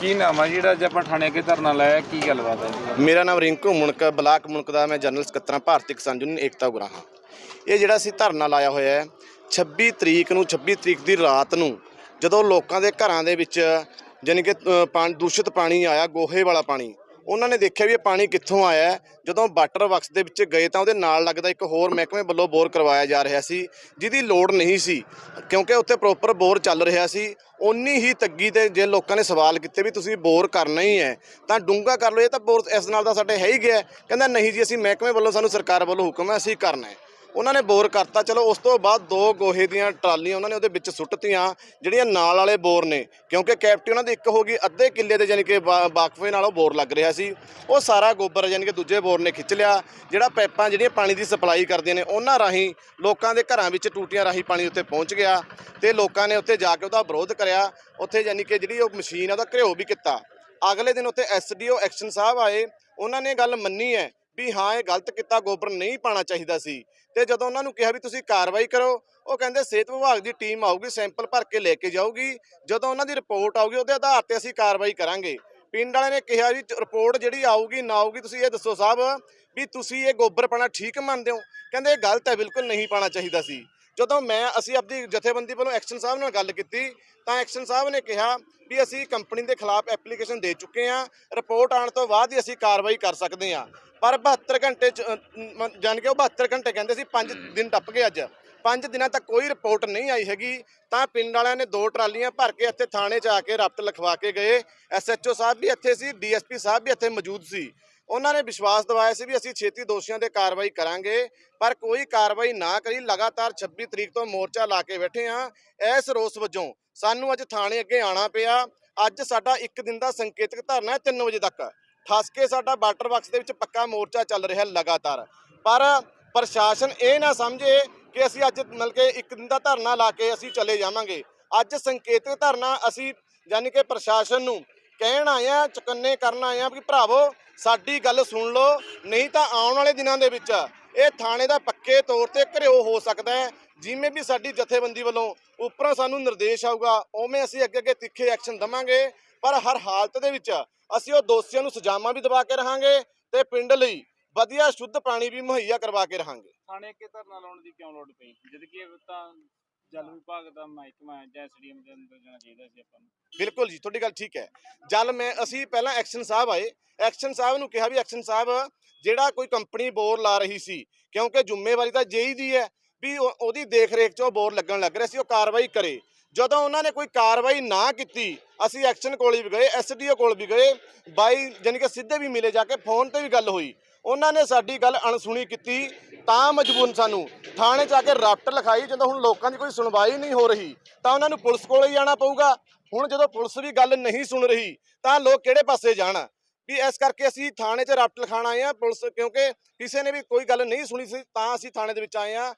ਕੀ ਨਾਮ ਆ ਜਿਹੜਾ ਅੱਜ ਆਪਾਂ ਥਾਣੇ ਅੱਗੇ ਧਰਨਾ ਲਾਇਆ, ਕੀ ਗੱਲਬਾਤ ਹੈ ਮੇਰਾ ਨਾਮ ਰਿੰਕੂ ਮੁਣਕ ਬਲਾਕ ਮੁਣਕ ਦਾ ਮੈਂ ਜਨਰਲ ਸਕੱਤਰ, ਭਾਰਤੀ ਕਿਸਾਨ ਯੂਨੀਅਨ ਏਕਤਾ ਗੁਰਾਹਾਂ ਇਹ ਜਿਹੜਾ ਅਸੀਂ ਧਰਨਾ ਲਾਇਆ ਹੋਇਆ ਹੈ 26 ਤਰੀਕ ਨੂੰ 26 ਤਰੀਕ ਦੀ ਰਾਤ ਨੂੰ, ਜਦੋਂ ਲੋਕਾਂ ਦੇ ਘਰਾਂ ਦੇ ਵਿੱਚ, ਜਾਣੀ ਕਿ ਪਾਣੀ, ਦੂਸ਼ਿਤ ਪਾਣੀ ਆਇਆ, ਗੋਹੇ ਵਾਲਾ ਪਾਣੀ ਉਹਨਾਂ ਨੇ ਦੇਖਿਆ ਵੀ ਇਹ ਪਾਣੀ ਕਿੱਥੋਂ ਆਇਆ ਜਦੋਂ ਵਾਟਰ ਵਰਕਸ ਦੇ ਵਿੱਚ ਗਏ ਤਾਂ ਉਹਦੇ ਨਾਲ ਲੱਗਦਾ ਇੱਕ ਹੋਰ ਮਹਿਕਮੇ ਵੱਲੋਂ ਬੋਰ ਕਰਵਾਇਆ ਜਾ ਰਿਹਾ ਸੀ, ਜਿਹਦੀ ਲੋੜ ਨਹੀਂ ਸੀ, ਕਿਉਂਕਿ ਉੱਥੇ ਪ੍ਰੋਪਰ ਬੋਰ ਚੱਲ ਰਿਹਾ ਸੀ। ਉਨੀ ਹੀ ਤੱਗੀ ਤੇ ਜੇ ਲੋਕਾਂ ਨੇ ਸਵਾਲ ਕੀਤੇ ਵੀ ਤੁਸੀਂ ਬੋਰ ਕਰਨਾ ਹੀ ਹੈ, ਤਾਂ ਡੂੰਘਾ ਕਰ ਲਓ, ਇਹ ਤਾਂ ਬੋਰ ਇਸ ਨਾਲ ਤਾਂ ਸਾਡੇ ਹੈ ਹੀ ਗਿਆ। ਕਹਿੰਦਾ, ਨਹੀਂ ਜੀ, ਅਸੀਂ ਮਹਿਕਮੇ ਵੱਲੋਂ, ਸਾਨੂੰ ਸਰਕਾਰ ਵੱਲੋਂ ਹੁਕਮ ਹੈ, ਅਸੀਂ ਕਰਨਾ ਹੈ। ਉਹਨਾਂ ਨੇ ਬੋਰ ਕਰਤਾ। ਚਲੋ, ਉਸ ਤੋਂ ਬਾਅਦ ਦੋ ਗੋਹੇ ਦੀਆਂ ਟਰਾਲੀਆਂ ਉਹਨਾਂ ਨੇ ਉਹਦੇ ਵਿੱਚ ਸੁੱਟਤੀਆਂ, ਜਿਹੜੀਆਂ ਨਾਲ ਵਾਲੇ ਬੋਰ ਨੇ। ਕਿਉਂਕਿ ਕੈਪਟੀ ਉਹਨਾਂ ਦੀ ਇੱਕ ਹੋ ਗਈ ਅੱਧੇ ਕਿੱਲੇ ਦੇ ਯਾਨੀ ਕਿ ਬਾ- ਬਾਕਫੇ ਨਾਲ ਉਹ ਬੋਰ ਲੱਗ ਰਿਹਾ ਸੀ। ਉਹ ਸਾਰਾ ਗੋਬਰ ਯਾਨੀ ਕਿ ਦੂਜੇ ਬੋਰ ਨੇ ਖਿੱਚ ਲਿਆ, ਜਿਹੜਾ ਪਾਈਪਾਂ ਜਿਹੜੀਆਂ ਪਾਣੀ ਦੀ ਸਪਲਾਈ ਕਰਦੀਆਂ ਨੇ, ਉਹਨਾਂ ਰਾਹੀਂ ਲੋਕਾਂ ਦੇ ਘਰਾਂ ਵਿੱਚ ਟੂਟੀਆਂ ਰਾਹੀਂ ਪਾਣੀ ਉੱਤੇ ਪਹੁੰਚ ਗਿਆ ਤੇ ਲੋਕਾਂ ਨੇ ਉੱਥੇ ਜਾ ਕੇ ਉਹਦਾ ਵਿਰੋਧ ਕਰਿਆ। ਉੱਥੇ ਯਾਨੀ ਕਿ ਜਿਹੜੀ ਉਹ ਮਸ਼ੀਨ ਆ, ਉਹਦਾ ਘਿਓ ਵੀ ਕੀਤਾ। ਅਗਲੇ ਦਿਨ ਉੱਥੇ ਐਸਡੀਓ ਐਕਸ਼ਨ ਸਾਹਿਬ ਆਏ। ਉਹਨਾਂ ਨੇ ਗੱਲ ਮੰਨੀ ਹੈ ਵੀ ਹਾਂ, ਇਹ ਗਲਤ ਕੀਤਾ, ਗੋਬਰ ਨਹੀਂ ਪਾਣਾ ਚਾਹੀਦਾ ਸੀ। ਤੇ ਜਦੋਂ ਉਹਨਾਂ ਨੂੰ ਕਿਹਾ ਵੀ ਤੁਸੀਂ ਕਾਰਵਾਈ ਕਰੋ, ਉਹ ਕਹਿੰਦੇ ਸਿਹਤ ਵਿਭਾਗ ਦੀ ਟੀਮ ਆਊਗੀ, ਸੈਂਪਲ ਭਰ ਕੇ ਲੈ ਕੇ ਜਾਊਗੀ। ਜਦੋਂ ਉਹਨਾਂ ਦੀ ਰਿਪੋਰਟ ਆਊਗੀ, ਉਹਦੇ ਆਧਾਰ ਤੇ ਅਸੀਂ ਕਾਰਵਾਈ ਕਰਾਂਗੇ। ਪਿੰਡ ਵਾਲਿਆਂ ਨੇ ਕਿਹਾ ਵੀ ਰਿਪੋਰਟ ਜਿਹੜੀ ਆਊਗੀ, ਨਾ ਆਊਗੀ, ਤੁਸੀਂ ਇਹ ਦੱਸੋ ਸਾਹਿਬ ਵੀ ਤੁਸੀਂ ਇਹ ਗੋਬਰ ਪਾਣਾ ਠੀਕ ਮੰਨਦੇ ਹੋ? ਕਹਿੰਦੇ ਇਹ ਗਲਤ ਹੈ, ਬਿਲਕੁਲ ਨਹੀਂ ਪਾਣਾ ਚਾਹੀਦਾ ਸੀ। ਜਦੋਂ ਮੈਂ, ਅਸੀਂ ਆਪਣੀ ਜਥੇਬੰਦੀ ਵੱਲੋਂ ਐਕਸ਼ਨ ਸਾਹਿਬ ਨਾਲ ਗੱਲ ਕੀਤੀ, ਤਾਂ ਐਕਸ਼ਨ ਸਾਹਿਬ ਨੇ ਕਿਹਾ ਵੀ ਅਸੀਂ ਕੰਪਨੀ ਦੇ ਖਿਲਾਫ ਐਪਲੀਕੇਸ਼ਨ ਦੇ ਚੁੱਕੇ ਹਾਂ, ਰਿਪੋਰਟ ਆਉਣ ਤੋਂ ਬਾਅਦ ਹੀ ਅਸੀਂ ਕਾਰਵਾਈ ਕਰ ਸਕਦੇ ਹਾਂ। ਪਰ 72 ਘੰਟੇ ਚ ਜਾਣ ਕੇ ਉਹ 72 ਘੰਟੇ ਕਹਿੰਦੇ ਸੀ 5 ਦਿਨ ਟੱਪ ਗਏ ਅੱਜ। 5 ਦਿਨਾਂ ਤੱਕ ਕੋਈ ਰਿਪੋਰਟ ਨਹੀਂ ਆਈ ਹੈਗੀ। ਤਾਂ ਪਿੰਡ ਵਾਲਿਆਂ ਨੇ ਦੋ ਟਰਾਲੀਆਂ ਭਰ ਕੇ ਇੱਥੇ ਥਾਣੇ 'ਚ ਆ ਕੇ ਰਪਟ ਲਿਖਵਾ ਕੇ ਗਏ। ਐਸਐਚਓ ਸਾਹਿਬ ਵੀ ਇੱਥੇ ਸੀ ਡੀਐਸਪੀ ਸਾਹਿਬ ਵੀ ਇੱਥੇ ਮੌਜੂਦ ਸੀ। ਉਹਨਾਂ ਨੇ ਵਿਸ਼ਵਾਸ ਦਿਵਾਇਆ ਸੀ ਵੀ ਅਸੀਂ ਛੇਤੀ ਦੋਸ਼ੀਆਂ ਤੇ ਕਾਰਵਾਈ ਕਰਾਂਗੇ ਪਰ ਕੋਈ ਕਾਰਵਾਈ ਨਾ ਕਰੀ। ਲਗਾਤਾਰ 26 ਤਰੀਕ ਤੋਂ ਮੋਰਚਾ ਲਾ ਕੇ ਬੈਠੇ ਆ ਇਸ ਰੋਸ ਵਜੋਂ ਸਾਨੂੰ ਅੱਜ ਥਾਣੇ ਅੱਗੇ ਆਣਾ ਪਿਆ। ਅੱਜ ਸਾਡਾ ਇੱਕ ਦਿਨ ਦਾ ਸੰਕੇਤਕ ਧਰਨਾ ਹੈ 3 ਵਜੇ ਤੱਕ। ਠੱਸ ਕੇ ਸਾਡਾ ਵਾਟਰ ਬਾਕਸ ਦੇ ਵਿੱਚ ਪੱਕਾ ਮੋਰਚਾ ਚੱਲ ਰਿਹਾ ਲਗਾਤਾਰ। ਪਰ ਪ੍ਰਸ਼ਾਸਨ ਇਹ ਨਾ ਸਮਝੇ ਕਿ ਅਸੀਂ ਅੱਜ ਮਤਲਬ ਕਿ ਇੱਕ ਦਿਨ ਦਾ ਧਰਨਾ ਲਾ ਕੇ ਅਸੀਂ ਚਲੇ ਜਾਵਾਂਗੇ। ਅੱਜ ਸੰਕੇਤਕ ਧਰਨਾ ਅਸੀਂ ਯਾਨੀ ਕਿ ਪ੍ਰਸ਼ਾਸਨ ਨੂੰ ਕਹਿਣ ਆਏ ਆ ਚੁਕੰਨੇ ਕਰਨ ਆਏ ਆ ਕਿ ਭਰਾਵੋ, ਸਾਡੀ ਗੱਲ ਸੁਣ ਲਓ, ਨਹੀਂ ਤਾਂ ਆਉਣ ਵਾਲੇ ਦਿਨਾਂ ਦੇ ਵਿੱਚ ਇਹ ਥਾਣੇ ਦਾ ਪੱਕੇ ਤੌਰ ਤੇ ਘਰਿਓ ਹੋ ਸਕਦਾ ਹੈ ਜਿਵੇਂ ਵੀ ਸਾਡੀ ਜਥੇਬੰਦੀ ਵੱਲੋਂ ਉੱਪਰੋਂ ਸਾਨੂੰ ਨਿਰਦੇਸ਼ ਆਊਗਾ ਉਵੇਂ ਅਸੀਂ ਅੱਗੇ ਅੱਗੇ ਤਿੱਖੇ ਐਕਸ਼ਨ ਦਵਾਂਗੇ ਪਰ ਹਰ ਹਾਲਤ ਦੇ ਵਿੱਚ ਅਸੀਂ ਉਹ ਦੋਸ਼ੀਆਂ ਨੂੰ ਸਜ਼ਾਵਾਂ ਵੀ ਦਵਾ ਕੇ ਰਹਾਂਗੇ ਤੇ ਪਿੰਡ ਲਈ ਵਧੀਆ ਸ਼ੁੱਧ ਪਾਣੀ ਵੀ ਮੁਹੱਈਆ ਕਰਵਾ ਕੇ ਰਹਾਂਗੇ। ਥਾਣੇ ਅੱਗੇ ਧਰਨਾ ਲਾਉਣ ਦੀ ਕਿਉਂ ਲੋੜ ਪਈ? ਜਦ ਕਿ ਤਾਂ ਜਲ ਵਿਭਾਗ ਦਾ ਮਹਿਕਮਾ ਜਾਂ ਐਸਡੀਐਮ ਦੇ ਅੰਦਰ ਜਾਣਾ ਚਾਹੀਦਾ ਸੀ ਆਪਾਂ ਨੂੰ। ਬਿਲਕੁਲ ਜੀ ਤੁਹਾਡੀ ਗੱਲ ਠੀਕ ਹੈ। ਜਲ ਮੈਂ ਅਸੀਂ ਪਹਿਲਾਂ ਐਕਸ਼ਨ ਸਾਹਿਬ ਆਏ। ਐਕਸ਼ਨ ਸਾਹਿਬ ਨੂੰ ਕਿਹਾ ਵੀ ਐਕਸ਼ਨ ਸਾਹਿਬ ਜਿਹੜਾ ਕੋਈ ਕੰਪਨੀ ਬੋਰ ਲਾ ਰਹੀ ਸੀ, ਕਿਉਂਕਿ ਜ਼ਿੰਮੇਵਾਰੀ ਤਾਂ ਜੇਈ ਦੀ ਹੈ ਵੀ ਉਹਦੀ ਦੇਖ ਰੇਖ 'ਚ ਉਹ ਬੋਰ ਲੱਗਣ ਲੱਗ ਰਿਹਾ ਸੀ, ਉਹ ਕਾਰਵਾਈ ਕਰੇ। ਜਦੋਂ ਉਹਨਾਂ ਨੇ ਕੋਈ ਕਾਰਵਾਈ ਨਾ ਕੀਤੀ, ਅਸੀਂ ਐਕਸ਼ਨ ਕੋਲ ਵੀ ਗਏ ਐਸਡੀਓ ਕੋਲ ਵੀ ਗਏ, ਬਾਈ ਜਾਨੀ ਕਿ ਸਿੱਧੇ ਵੀ ਮਿਲੇ ਜਾ ਕੇ ਫੋਨ ਤੇ ਵੀ ਗੱਲ ਹੋਈ। ਉਹਨਾਂ ਨੇ ਸਾਡੀ ਗੱਲ ਅਣਸੁਣੀ ਕੀਤੀ, ਤਾਂ ਮਜਬੂਰ ਸਾਨੂੰ ਥਾਣੇ 'ਚ ਆ ਕੇ ਰਾਪਟ ਲਿਖਾਈ, ਜਦੋਂ ਹੁਣ ਲੋਕਾਂ ਦੀ ਕੋਈ ਸੁਣਵਾਈ ਨਹੀਂ ਹੋ ਰਹੀ, ਤਾਂ ਉਹਨਾਂ ਨੂੰ ਪੁਲਿਸ ਕੋਲ ਹੀ ਜਾਣਾ ਪਊਗਾ। ਹੁਣ ਜਦੋਂ ਪੁਲਿਸ ਵੀ ਗੱਲ ਨਹੀਂ ਸੁਣ ਰਹੀ, ਤਾਂ ਲੋਕ ਕਿਹੜੇ ਪਾਸੇ ਜਾਣ? ਵੀ ਇਸ ਕਰਕੇ ਅਸੀਂ ਥਾਣੇ 'ਚ ਰਾਪਟ ਲਿਖਾਣ ਆਏ ਆ ਪੁਲਿਸ, ਕਿਉਂਕਿ ਕਿਸੇ ਨੇ ਵੀ ਕੋਈ ਗੱਲ ਨਹੀਂ ਸੁਣੀ ਸੀ, ਤਾਂ ਅਸੀਂ ਥਾਣੇ ਦੇ ਵਿੱਚ ਆਏ ਆ